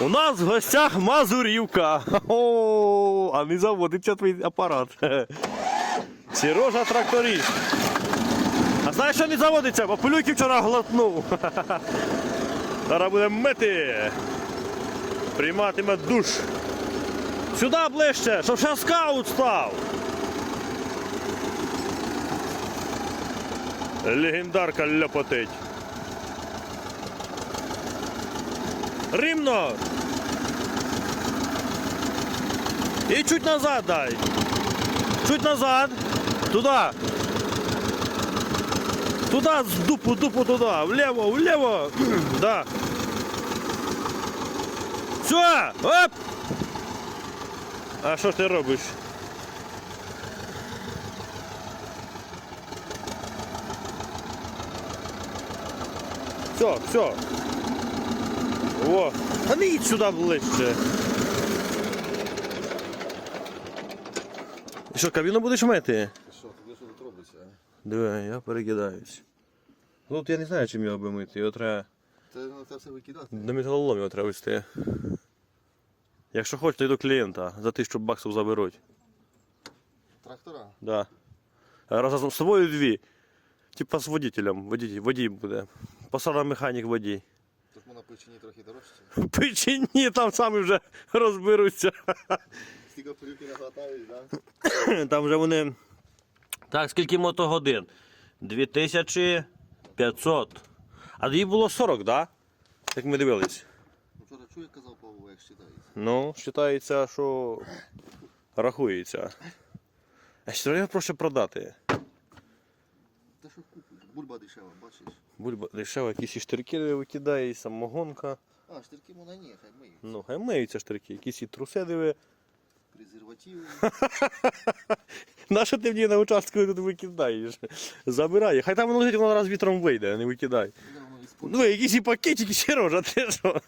У нас в гостях Мазурівка. О, а не заводиться твій апарат. Сережа тракторист. А знаєш, що не заводиться? Бо пилюки вчора глотнув. Зараз будемо мити. Прийматиме душ. Сюди ближче, щоб ще скаут став. Легендарка ляпотить. Рівно. І чуть назад дай. Чуть назад. Туда. Туда, з дупу, дупу туда. Влево, влево. Да. Все, оп. А що ж ти? Все, все. О, а не їдь сюди ближче. І що, кабіну будеш мити? Що, туди що тут робиться? Диви, я перекидаюсь. Ну, Тут я не знаю, чим його би мити. Його треба. Це на це все викидати. До металолом його треба вести. Якщо хочеш, то й до клієнта. За тисячу баксів заберуть. Трактора. Да. А Разом з тобою дві. Типа з водителем. Водій, водій буде. Посада механік водій. На печені трохи дорожче. Печені там самі вже розберуться. Стільки пилюки наготають, да? Там вже вони. Так, скільки мотогодин? 2500. А їй було 40, так? Да? Як ми дивились. Ну, Вчора чую, казав Павло, як считається. Ну, вважається, що рахується. А що треба проще продати? Та що купиш? Бульба дешева, бачиш? Бульба дешево, якісь і штирки викидає, і самогонка. А, штирки можна ні, хай миють. Ну, хай миються штирки, якісь і труси диви. Презервативи. На що ти мені на участку тут викидаєш? Забирай. Хай там воно лежить, воно раз вітром вийде, а не викидай. Ну, якісь і пакетики, Сережа, ти що?